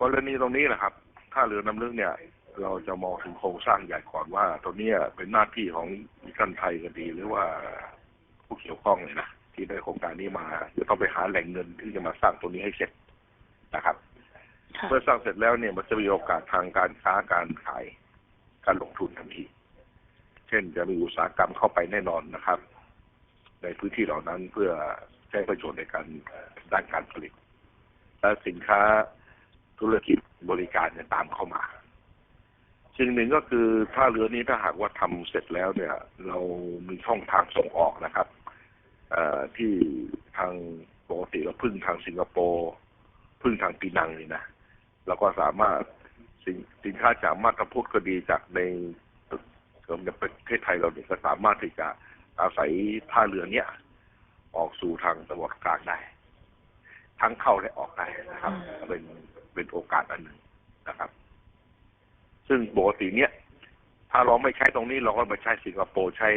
กรณีตรงนี้แหละครับท่าเรือน้ำลึกเนี่ย เราจะมองถึงโครงสร้างใหญ่ก่อนว่าตรงเนี้ยเป็นหน้าที่ของการไทยก็ดีหรือว่าผู้เกี่ยวข้องเลยนะที่ได้โครงการนี้มา จะต้องไปหาแหล่งเงินที่จะมาสร้างตรงนี้ให้เสร็จนะครับค่ะเมื่อสร้างเสร็จแล้วเนี่ยมันจะมีโอกาสทางการค้าการขายการลงทุนทันที เช่นจะมีอุตสาหกรรมเข้าไปแน่นอนนะครับ ในพื้นที่เหล่านั้นเพื่อใช้ประโยชน์ในการด้านการผลิต และสินค้า ธุรกิจบริการเนี่ยตามเข้ามาสิ่งหนึ่งก็คือท่าเรือนี้ถ้าหากว่าทำเสร็จแล้วเนี่ย เรามีช่องทางส่งออกนะครับเอ่อที่ทางปกติเราพึ่งทางสิงคโปร์พึ่งทางปีนังนี่นะเราก็สามารถสินสินค้าจากมาตรพุทธก็ดีจากในเกิดในประเทศไทยเราเนี่ยก็สามารถที่จะอาศัยท่าเรือเนี้ยออกสู่ทางตะวันออกกลางได้ ทั้งเข้าและออกได้นะครับเป็น เป็นโอกาสอันหนึ่งนะครับ ซึ่งปกติเนี้ยถ้าเราไม่ใช้ตรงนี้เราก็มาใช้สิงคโปร์ใช้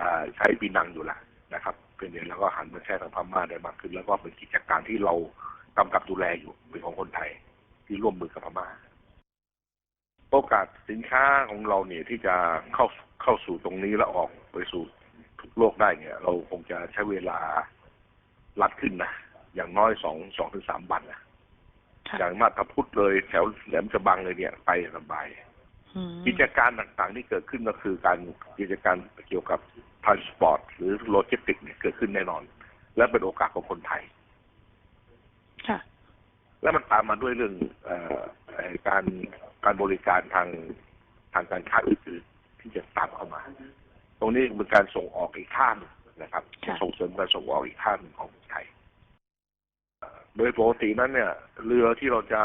อ่าใช้ปีนังอยู่ละนะครับเป็นเดียวเราก็หันมาใช้ทางพม่าได้มากขึ้น แล้วก็เป็นกิจการที่เรากำกับดูแลอยู่เป็นของคนไทยที่ร่วมมือกับพม่าโอกาสสินค้าของเราเนี่ยที่จะเข้าเข้าสู่ตรงนี้แล้วออกไปสู่ทุกโลกได้เนี่ย เราคงจะใช้เวลารัดขึ้นนะอย่างน้อยสองสองถึงสามวันนะ อย่างมาตาพุทธเลยแถวแหลมฉบังเลยเนี่ยไปสบายอืมกิจการต่างๆที่เกิดขึ้นก็คือการกิจการเกี่ยวกับ transport หรือโลจิสติกเนี่ยเกิดขึ้นแน่นอน และเป็นโอกาสของคนไทยค่ะและมันตามมาด้วยเรื่องเออเอ่อการการบริการทางทางการค้าอื่นๆที่จะตามเข้ามา ตรงนี้เป็นการส่งออกอีกท่านงนะครับค่ะส่งเสริมการส่งออกอีกท่านงของไทยเอ่อ โดยปกตินั้นเนี่ย เรือที่เราจะ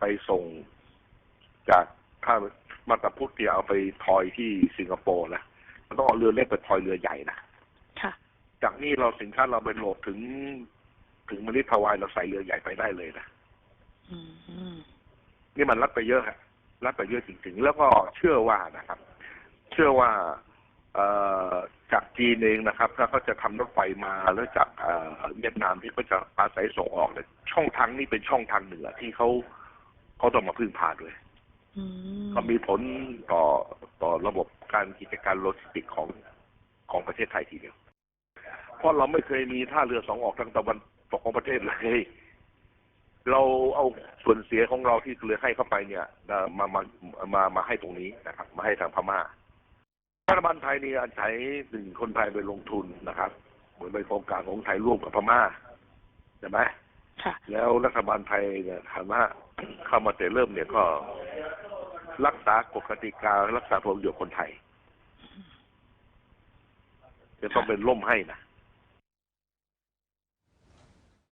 ไปส่งจากท่ามาตาพุทธเนี่ยเอาไปทอยที่สิงคโปร์นะมันต้องเอาเรือเล็กไปทอยเรือใหญ่นะค่ะ จากนี้เราสินค้าเราไปโหลดถึง ถึงมะลิทวายเราใส่เรือใหญ่ไปได้เลยนะอืมอืมนี่มันรับไปเยอะฮะรับไปเยอะจริงๆ แล้วก็เชื่อว่านะครับ เชื่อว่าเอ่อ จากจีนเองนะครับถ้าเขาจะทำรถไฟมาแล้วจากเอ่อเวียดนามที่เขาจะอาศัยส่งออกเนี่ยช่องทางนี้เป็นช่องทางหนึ่งอะที่เขาเขาต้องมาพึ่งพาด้วยอืมก็มีผลต่อต่อระบบการกิจการโลจิสติกของของประเทศไทยทีเดียวเพราะเราไม่เคยมีท่าเรือสองออกทางตะวันตกของประเทศเลยเราเอาส่วนเสียของเราที่เรือให้เข้าไปเนี่ยเอ่อมามามามาให้ตรงนี้นะครับ มาให้ทางพม่า รัฐบาลไทยนี่อาศัยหนึ่งคนไทยไปลงทุนนะครับ เหมือนเป็นโครงการของไทยร่วมกับพม่าใช่ไหมค่ะแล้วรัฐบาลไทยเนี่ยถามว่าเข้ามาแต่เริ่มเนี่ยก็รักษากฎกติการักษาผลประโยชน์คนไทย จะต้องเป็นล่มให้นะ